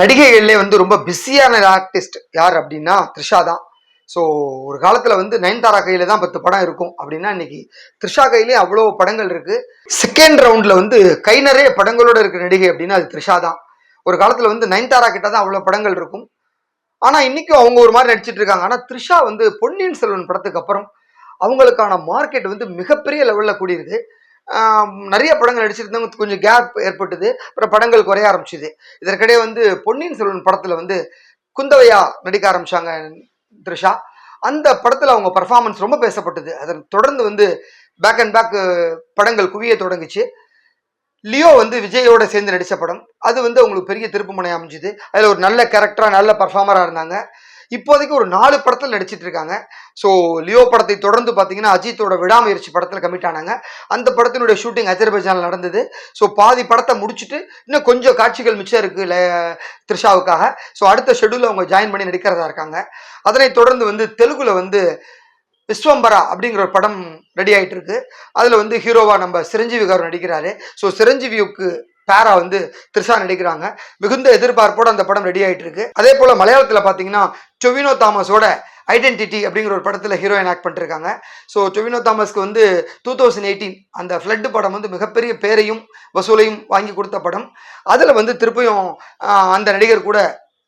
நடிகைகள்லேயே வந்து ரொம்ப பிஸியான ஆர்டிஸ்ட் யார் அப்படின்னா த்ரிஷா தான். ஸோ ஒரு காலத்தில் வந்து நயன்தாரா கையில் தான் பத்து படம் இருக்கும் அப்படின்னா இன்னைக்கு த்ரிஷா கையிலே அவ்வளோ படங்கள் இருக்குது செகண்ட் ரவுண்டில் வந்து கை நிறைய படங்களோட இருக்கிற நடிகை அப்படின்னா அது த்ரிஷா தான். ஒரு காலத்தில் வந்து நயன்தாரா கிட்ட தான் அவ்வளோ படங்கள் இருக்கும். ஆனால் இன்னைக்கும் அவங்க ஒரு மாதிரி நடிச்சிட்டு இருக்காங்க. ஆனால் த்ரிஷா வந்து பொன்னியின் செல்வன் படத்துக்கு அப்புறம் அவங்களுக்கான மார்க்கெட் வந்து மிகப்பெரிய லெவலில் கூடியிருக்கு. நிறைய படங்கள் நடிச்சிருந்தவங்க கொஞ்சம் கேப் ஏற்பட்டது. அப்புறம் படங்கள் குறைய ஆரம்பிச்சுது. இதற்கிடையே வந்து பொன்னியின் செல்வன் படத்தில் வந்து குந்தவையா நடிக்க ஆரம்பிச்சாங்க த்ரிஷா. அந்த படத்தில் அவங்க பர்ஃபார்மன்ஸ் ரொம்ப பேசப்பட்டது. அதன் தொடர்ந்து வந்து பேக் அண்ட் பேக் படங்கள் குவிய தொடங்குச்சு. லியோ வந்து விஜயோட சேர்ந்து நடித்த படம். அது வந்து அவங்களுக்கு பெரிய திருப்புமுனை அமைஞ்சுது. அதில் ஒரு நல்ல கேரக்டராக நல்ல பர்ஃபார்மராக இருந்தாங்க. இப்போதைக்கு ஒரு நாலு படத்தில் நடிச்சிட்டு இருக்காங்க ஸோ லியோ படத்தை தொடர்ந்து பார்த்தீங்கன்னா அஜித்தோட விடாமுயற்சி படத்தில் கமிட் ஆனாங்க. அந்த படத்தினுடைய ஷூட்டிங் அஜர்பைஜானில் நடந்தது. ஸோ பாதி படத்தை முடிச்சுட்டு இன்னும் கொஞ்சம் காட்சிகள் மிச்சம் இருக்குது த்ரிஷாவுக்காக. ஸோ அடுத்த ஷெடியூலில் அவங்க ஜாயின் பண்ணி நடிக்கிறதா இருக்காங்க. அதனைத் தொடர்ந்து வந்து தெலுங்குல வந்து விஸ்வம்பரா அப்படிங்கிற ஒரு படம் ரெடி ஆகிட்டு இருக்கு அதில் வந்து ஹீரோவாக நம்ம சிரஞ்சீவி கார் நடிக்கிறாரு. ஸோ சிரஞ்சீவியுக்கு பேரா வந்து த்ரிஷா நடிக்கிறாங்க. மிகுந்த எதிர்பார்ப்போட அந்த படம் ரெடி ஆகிட்டு இருக்கு அதே போல் மலையாளத்தில் பார்த்தீங்கன்னா டொவினோ தாமஸோட ஐடென்டிட்டி அப்படிங்கிற ஒரு படத்தில் ஹீரோயின் ஆக்ட் பண்ணிருக்காங்க. ஸோ டொவினோ தாமஸ்க்கு வந்து டூ தௌசண்ட் எயிட்டீன் அந்த ஃப்ளட்டு படம் வந்து மிகப்பெரிய பேரையும் வசூலையும் வாங்கி கொடுத்த படம். அதில் வந்து திருப்பியும் அந்த நடிகர் கூட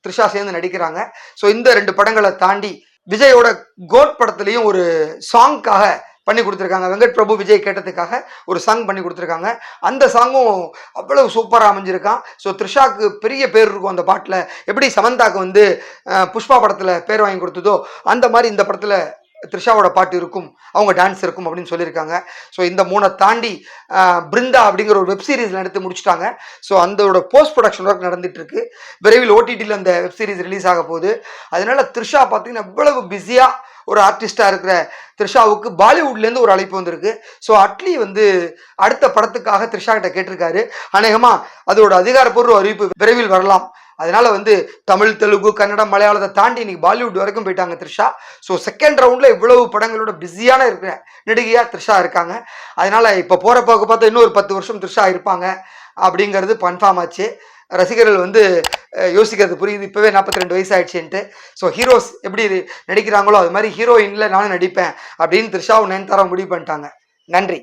த்ரிஷா சேர்ந்து நடிக்கிறாங்க. ஸோ இந்த ரெண்டு படங்களை தாண்டி விஜயோட கோட் படத்துலையும் ஒரு சாங்க்காக பண்ணி கொடுத்துருக்காங்க. வெங்கட் பிரபு விஜய் கேட்டதுக்காக ஒரு சாங் பண்ணி கொடுத்துருக்காங்க. அந்த சாங்கும் அவ்வளவு சூப்பராக அமைஞ்சிருக்கான். ஸோ த்ரிஷாக்கு பெரிய பேர் இருக்கும் அந்த பாட்டில். எப்படி சமந்தாக்கு வந்து புஷ்பா படத்தில் பேர் வாங்கி கொடுத்ததோ அந்த மாதிரி இந்த படத்தில் த்ரிஷாவோட பாட்டு இருக்கும் அவங்க டான்ஸ் இருக்கும் அப்படின்னு சொல்லியிருக்காங்க. ஸோ இந்த மூணை தாண்டி பிருந்தா அப்படிங்கிற ஒரு வெப் சீரிஸ் எடுத்து முடிச்சிட்டாங்க. ஸோ அந்தோட போஸ்ட் ப்ரொடக்ஷன் ஒர்க் நடந்துட்டு இருக்கு விரைவில் ஓடிடியில் அந்த வெப் சீரிஸ் ரிலீஸ் ஆக போகுது. அதனால த்ரிஷா பார்த்தீங்கன்னா இவ்வளவு பிஸியாக ஒரு ஆர்டிஸ்டாக இருக்கிற த்ரிஷாவுக்கு பாலிவுட்லேருந்து ஒரு அழைப்பு வந்திருக்கு. ஸோ அட்லி வந்து அடுத்த படத்துக்காக த்ரிஷா கிட்ட கேட்டிருக்காரு. அநேகமாக அதோட அதிகாரப்பூர்வ அறிவிப்பு விரைவில் வரலாம். அதனால வந்து தமிழ் தெலுங்கு கன்னடம் மலையாளத்தை தாண்டி இன்னைக்கு பாலிவுட் வரைக்கும் போயிட்டாங்க த்ரிஷா. ஸோ செகண்ட் ரவுண்டில் இவ்வளவு படங்களோட பிஸியான இருக்கிற நடிகையாக த்ரிஷா இருக்காங்க. அதனால இப்போ போகிற போக்கு பார்த்தா இன்னொரு பத்து வருஷம் த்ரிஷா இருப்பாங்க அப்படிங்கிறது கன்ஃபார்ம் ஆச்சு. ரசிகர்கள் வந்து யோசிக்கிறது புரியுது. இப்போவே நாற்பத்தி ரெண்டு வயசு ஆயிடுச்சுன்ட்டு ஸோ ஹீரோஸ் எப்படி இது நடிக்கிறாங்களோ அது மாதிரி ஹீரோயினில் நானும் நடிப்பேன் அப்படின்னு த்ரிஷாவும் நயன்தாராவும் முடிவு பண்ணிட்டாங்க. நன்றி.